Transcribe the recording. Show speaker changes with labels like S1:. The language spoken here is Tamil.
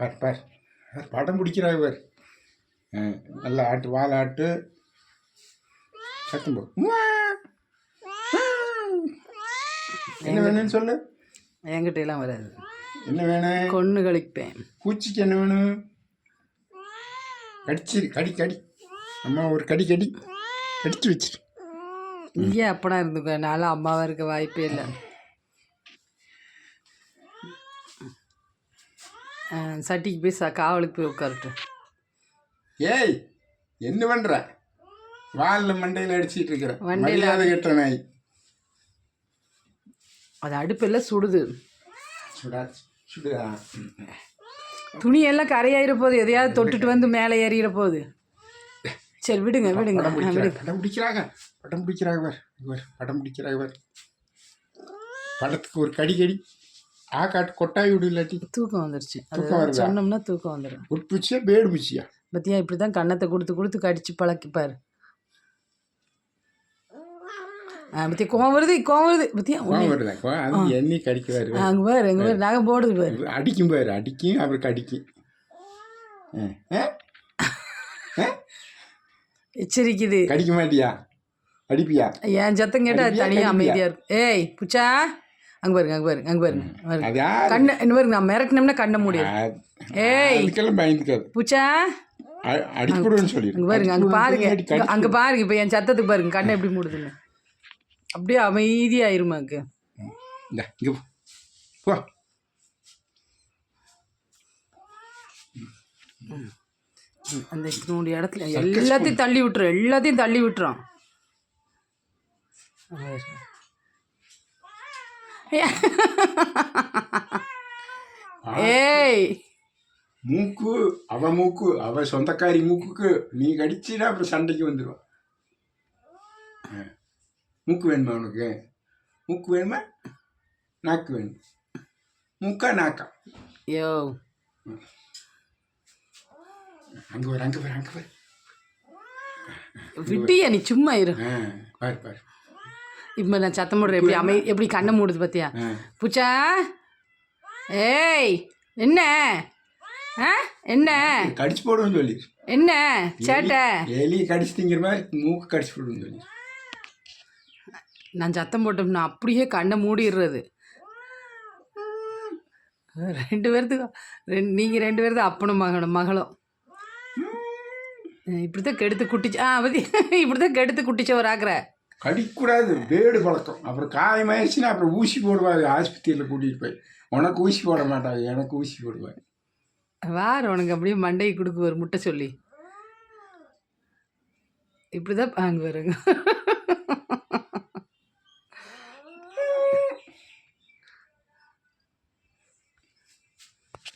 S1: பார் பார். படம் பிடிக்கிறா இவர் நல்லா ஆட்டு வாழை ஆட்டு. சத்தம் போ. என்ன வேணும்னு சொல்லு.
S2: என்கிட்ட எல்லாம் வராது.
S1: என்ன வேணும்?
S2: கொன்று கழிப்பேன்.
S1: பூச்சிக்கு என்ன வேணும்? கடிச்சிரு கடி கடி. அம்மா ஒரு கடி கடி. கடிச்சு வச்சிரு.
S2: இங்கே அப்பனா இருந்துக்க. நானும் அம்மாவாக இருக்க வாய்ப்பே இல்லை. சட்டிக்கு போய் ச காவலுக்கு போய் உட்காரட்டும்
S1: ஏய் என்ன பண்ற? வாலில் மண்டையில் அடிச்சிட்டு இருக்கிற.
S2: மண்டையில
S1: கெட்ட நாய்.
S2: அது அடுப்பெல்லாம் சுடுது.
S1: சுடா சுடுதா.
S2: துணியெல்லாம் கரையாயிர போகுது. எதையாவது தொட்டுட்டு வந்து மேலே ஏறிட போகுது. சரி விடுங்க விடுங்க விடுங்க.
S1: படம் பிடிக்கிறாங்க. படம் பிடிக்கிறாங்க இவர் படம் பிடிக்கிறாங்க இவர் படத்துக்கு ஒரு கடி கடி ஆ காட்டு கொட்டாய் விடு இல்லாட்டி
S2: தூக்கம் வந்துருச்சு. அது? சொன்னோம்னா தூக்கம் வந்துடும்
S1: உட்பூச்சியா பேடு பூச்சியா
S2: பத்தியா இப்படி தான் கன்னத்தை கொடுத்து கொடுத்து கடிச்சு பழக்கிப்பாரு. ஆ பத்தியா கோவம் வருது கோவம் வருது. பத்தியா
S1: கோவம் வருதா? அது எண்ணி கடிக்கிறாரு.
S2: அங்கே பாரு எங்கே பாரு நகை போடுது பாரு.
S1: அடிக்கும் பாரு அடிக்கும் அப்புறம் கடிக்கும்?
S2: எச்சரிக்குது.
S1: கடிக்க மாட்டியா? அடிப்பியா?
S2: என் சத்தம் கேட்டால் தனியாக? அமைதியாக இருக்கு. ஏய் புச்சா. அங்கே பாருங்க அங்கே பாருங்க அங்கே பாருங்க? கண்ணை இன்னும் பாருங்க நான் மிரட்டினோம்னா கண்ணை முடியும் ஏய். புச்சா?
S1: அ- அடிக்கக்கூடாதுன்னு சொல்லிடு.
S2: அங்கே பாருங்க அங்கே பாருங்க. அங்கே பாருங்க இப்போ என் சத்தத்துக்கு பாருங்க கண்ணை எப்படி மூடுதுன்னு. அப்படியே
S1: இங்க போ. போ.
S2: அந்த இத்தினோண்டு இடத்துல எல்லாத்தையும் தள்ளி விட்டுரும் எல்லாத்தையும் தள்ளி விட்டுரும் ஏய்
S1: மூக்கு அவ மூக்கு அவ சொந்தக்காரி மூக்குக்கு நீ கடிச்சினா அப்புறம் சண்டைக்கு வந்துடுவான். மூக்கு வேணுமா உனக்கு? மூக்கு வேணுமா? நாக்கு வேணும். மூக்கா நாக்கா?
S2: யோ
S1: அங்கே வர அங்கே வர அங்கே வர
S2: விட்டியா நீ? சும்மா இரு.
S1: பாரு பாரு.
S2: இப்போ நான் சத்தம் போடுறேன். எப்படி அமை எப்படி கண்ணை மூடுது பார்த்தியா புச்சா? ஏய் என்ன? ஆ? என்ன?
S1: கடிச்சு போடுவேன்னு சொல்லி.
S2: என்ன? சேட்டை?
S1: எலி கடிச்சு திங்கிற மாதிரி மூக்கு கடிச்சு போடுவேன்னு சொல்லி.
S2: நான் சத்தம் போட்டோம்னா அப்படியே கண்ணை மூடிடுறது. ரெண்டு பேர்த்துக்கும் ரெண்டு நீங்கள் ரெண்டு பேர்த்து அப்பனும் மகனும் மகளும். இப்படி தான் கெடுத்து குட்டிச்சு ஆ பத்தி இப்படி தான் கெடுத்து குட்டிச்சவராக்குற.
S1: கடிக்கூடாது வேடு பழக்கம். அப்புறம் காயமாயிடுச்சுன்னா அப்புறம் ஊசி போடுவாங்க ஆஸ்பத்திரியில் கூட்டிகிட்டு போய். உனக்கு ஊசி போட மாட்டாங்க எனக்கு ஊசி போடுவாங்க
S2: வார் உனக்கு அப்படியே மண்டையை கொடுக்கு ஒரு முட்டை சொல்லி. இப்படி தான் அங்கே வருங்க